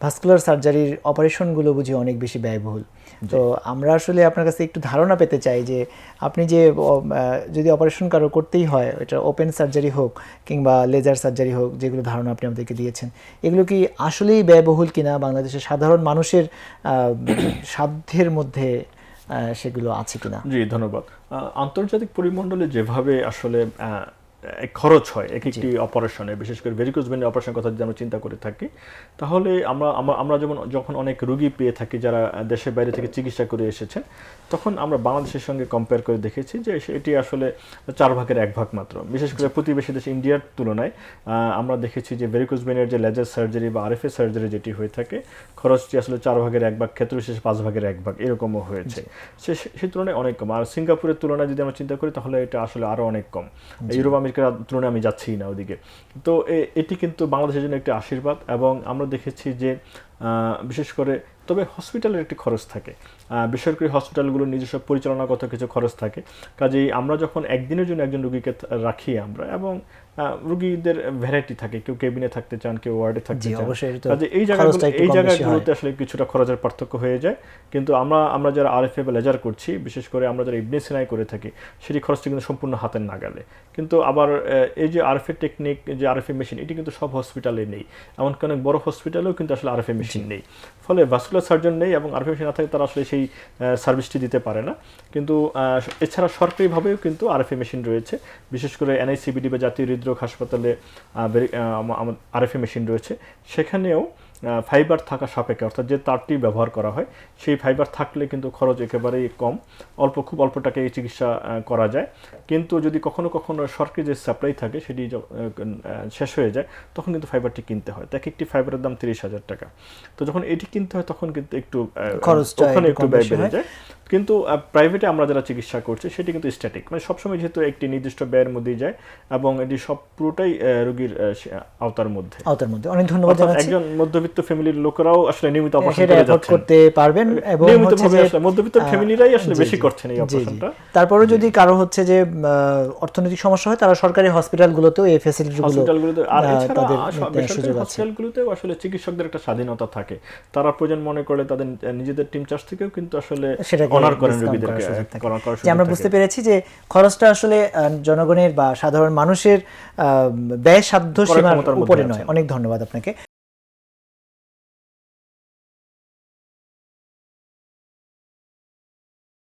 Vascular সার্জারির অপারেশনগুলো বুঝি অনেক বেশি ব্যয়বহুল। তো আমরা আসলে আপনার কাছে একটু ধারণা পেতে চাই যে আপনি যে যদি অপারেশন কারও করতেই হয় এটা ওপেন সার্জারি হোক কিংবা লেজার সার্জারি হোক যেগুলো ধারণা আপনি আমাদেরকে দিয়েছেন এগুলো কি আসলেই ব্যয়বহুল কিনা বাংলাদেশের সাধারণ মানুষের সাধ্যের মধ্যে সেগুলো আছে কিনা? জি ধন্যবাদ। আন্তর্জাতিক পরিমণ্ডলে যেভাবে আসলে খরচ হয় এক একটি অপারেশনে বিশেষ করে ভেরিকোজ ভেনের অপারেশনের কথা যদি আমরা চিন্তা করে থাকি তাহলে আমরা আমরা- যেমন যখন অনেক রোগী পেয়ে থাকি যারা দেশের বাইরে থেকে চিকিৎসা করে এসেছেন তখন আমরা বাংলাদেশের সঙ্গে কম্পেয়ার করে দেখেছি যে এটি আসলে চার ভাগের এক ভাগ মাত্র। বিশেষ করে প্রতিবেশী দেশ ইন্ডিয়ার তুলনায় আমরা দেখেছি যে ভেরিকোজ ভেনের যে লেজার সার্জারি বা আরএফএ সার্জারি যেটি হয়ে থাকে খরচটি আসলে চার ভাগের এক ভাগ ক্ষেত্র বিশেষ পাঁচ ভাগের এক ভাগ এরকমও হয়েছে। সে সেই তুলনায় অনেক কম। আর সিঙ্গাপুরের তুলনায় যদি আমরা চিন্তা করি তাহলে এটা আসলে আরও অনেক কম। ইউরোপ আমেরিকার তুলনায় আমি যাচ্ছি না ওদিকে। তো এটি কিন্তু বাংলাদেশের জন্য একটি আশীর্বাদ এবং আমরা দেখেছি যে বিশেষ করে তবে হসপিটালের একটি খরচ থাকে। বেসরকারি হসপিটালগুলোর নিজস্ব পরিচালনাগত কিছু খরচ থাকে। কাজেই আমরা যখন একদিনের জন্য একজন রুগীকে রাখি আমরা এবং রুগীদের ভ্যারাইটি থাকে কেউ কেবিনে থাকতে চান কেউ ওয়ার্ডে থাকতে চান। অবশ্যই কাজে এই জায়গাগুলো এই হয়। জায়গাগুলোতে আসলে কিছুটা খরচের পার্থক্য হয়ে যায়। কিন্তু আমরা আমরা যারা আরএফএ বা লেজার করছি বিশেষ করে আমরা যারা ইবনে সিনাই করে থাকি সেটি খরচটি কিন্তু সম্পূর্ণ হাতের নাগালে। কিন্তু আবার এই যে আরএফএ টেকনিক যে আরএফএ মেশিন এটি কিন্তু সব হসপিটালে নেই। এমনকি অনেক বড় হসপিটালেও কিন্তু আসলে আরএফএ মেশিন নেই। ফলে ভাস্কুলার সার্জন নেই এবং আরএফএ মেশিন না থাকে তারা আসলে সেই সার্ভিসটি দিতে পারে না। কিন্তু এছাড়া সরকারিভাবেও কিন্তু আরএফএ মেশিন রয়েছে। বিশেষ করে এনআইসিবিডি বা জাতীয় হৃদরোগ হাসপাতালে আরএফএ মেশিন রয়েছে। সেখানেও ফাইবার থাকা সাপেক্ষে অর্থাৎ যে তারটি ব্যবহার করা হয় সেই ফাইবার থাকলে কিন্তু খরচ একেবারেই কম। অল্প খুব অল্প টাকায় এই চিকিৎসা করা যায়। কিন্তু যদি কখনো কখনো সরকারি যে সাপ্লাই থাকে সেটি শেষ হয়ে যায় তখন কিন্তু ফাইবারটি কিনতে হয়। এক একটি ফাইবারের দাম তিরিশ হাজার টাকা। তো যখন এটি কিনতে হয় তখন কিন্তু একটু আহ, খরচটা ওখানে একটু ব্যয় বেড়ে যায়। কিন্তু প্রাইভেটে আমরা যারা চিকিৎসা করছি সেটি কিন্তু স্ট্যাটিক মানে সবসময় যেহেতু একটি নির্দিষ্ট ব্যয়ের মধ্যেই যায় এবং এটি সব পুরোটাই রোগীর আওতার মধ্যে। আওতার মধ্যে। অনেক ধন্যবাদ জানাচ্ছি। একজন মধ্যবিত্ত ফ্যামিলির লোকেরাও আসলে নিয়মিত অপারেশন করে যাচ্ছেন। করতে পারবেন এবং নিয়মিতভাবে আসলে মধ্যবিত্ত ফ্যামিলিরাই আসলে বেশি করছেন এই। অপারেশনটা তারপরেও যদি কারও হচ্ছে যে অর্থনৈতিক সমস্যা হয় তারা সরকারি হসপিটালগুলোতেও এই ফ্যাসিলিটিগুলো হসপিটালগুলোতে আর এছাড়া সুযোগ আছে। হসপিটালগুলোতেও আসলে চিকিৎসকদের একটা স্বাধীনতা থাকে। তারা প্রয়োজন মনে করলে তাদের নিজেদের টিম চার্জ থেকেও কিন্তু আসলে অনার করেন রোগীদেরকে করার সুযোগ থাকে। করার করার যে আমরা বুঝতে পেরেছি যে খরচটা আসলে আহ, জনগণের বা সাধারণ মানুষের আহ, ব্যয় সাধ্য সীমার উপরে নয়। অনেক ধন্যবাদ আপনাকে।